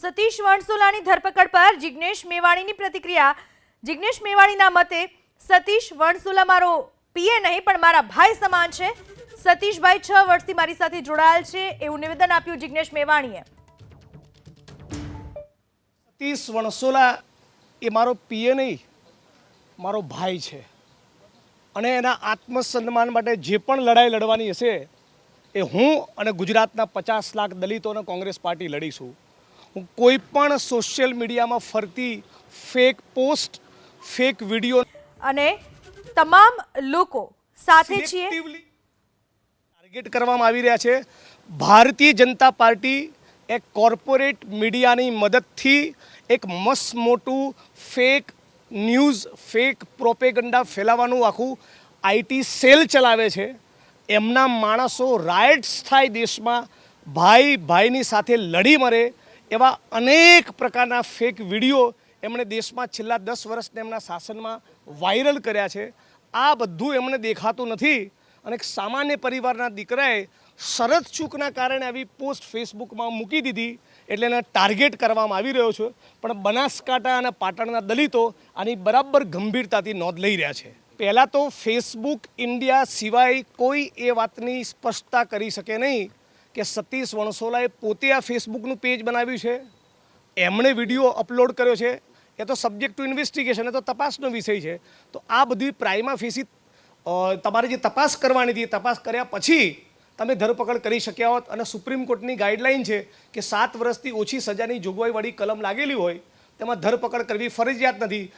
સતીશ વણસોલાની ધરપકડ પર જિગ્નેશ મેવાણીની પ્રતિક્રિયા. જિગ્નેશ મેવાણીના મતે, સતીશ વણસોલા મારો પીએ નહીં, પણ મારા ભાઈ સમાન છે. સતીશભાઈ છ વર્ષથી મારી સાથે જોડાયેલ છે, એવું નિવેદન આપ્યું જિગ્નેશ મેવાણીએ. સતીશ વણસોલા એ મારો પીએ નહીં, મારો ભાઈ છે. અને એના આત્મસન્માન માટે જે પણ લડાઈ લડવાની હશે, એ હું અને ગુજરાતના પચાસ લાખ દલિતોને કોંગ્રેસ પાર્ટી લડીશું. હું કોઈ પણ સોશિયલ મીડિયામાં ફરતી ફેક પોસ્ટ ફેક વીડિયો અને તમામ લોકો સાથે છીએ. ટાર્ગેટ કરવામાં આવી રહ્યા છે. ભારતીય જનતા પાર્ટી એક કોર્પોરેટ મીડિયાની મદદથી એક મસ્ત મોટું ફેક ન્યૂઝ ફેક પ્રોપેગંડા ફેલાવવાનું આખું આઈટી સેલ ચલાવે છે. એમના માણસો રાઇટ્સ થાય દેશમાં. ભાઈ ભાઈની સાથે લડી મરે. એવા અનેક પ્રકારના ફેક વીડિયો એમણે દેશમાં છેલ્લા દસ વર્ષને એમના શાસનમાં વાયરલ કર્યા છે. આ બધું એમને દેખાતું નથી અને એક સામાન્ય પરિવારના દીકરાએ શરત ચૂકના કારણે આવી પોસ્ટ ફેસબુકમાં મૂકી દીધી એટલે એને ટાર્ગેટ કરવામાં આવી રહ્યો છે. પણ બનાસકાંઠા અને પાટણના દલિતો આની બરાબર ગંભીરતાથી નોંધ લઈ રહ્યા છે. પહેલાં તો ફેસબુક ઇન્ડિયા સિવાય કોઈ એ વાતની સ્પષ્ટતા કરી શકે નહીં. કે સતીશ વણસોલાએ પોતે આ ફેસબુકનું પેજ બનાવ્યું છે? એમણે વીડિયો અપલોડ કર્યો છે? એ તો સબ્જેક્ટ ટુ ઇન્વેસ્ટિગેશન, એ તો તપાસનો વિષય છે. તો આ બધી પ્રાઇમા ફેસી તમારે જે તપાસ કરવાની હતી તપાસ કર્યા પછી તમે ધરપકડ કરી શક્યા હોત અને સુપ્રીમ કોર્ટની ગાઈડલાઈન છે કે સાત વર્ષથી ઓછી સજાની જોગવાઈવાળી કલમ લાગેલી હોય, તેમાં ધરપકડ કરવી ફરજિયાત નથી.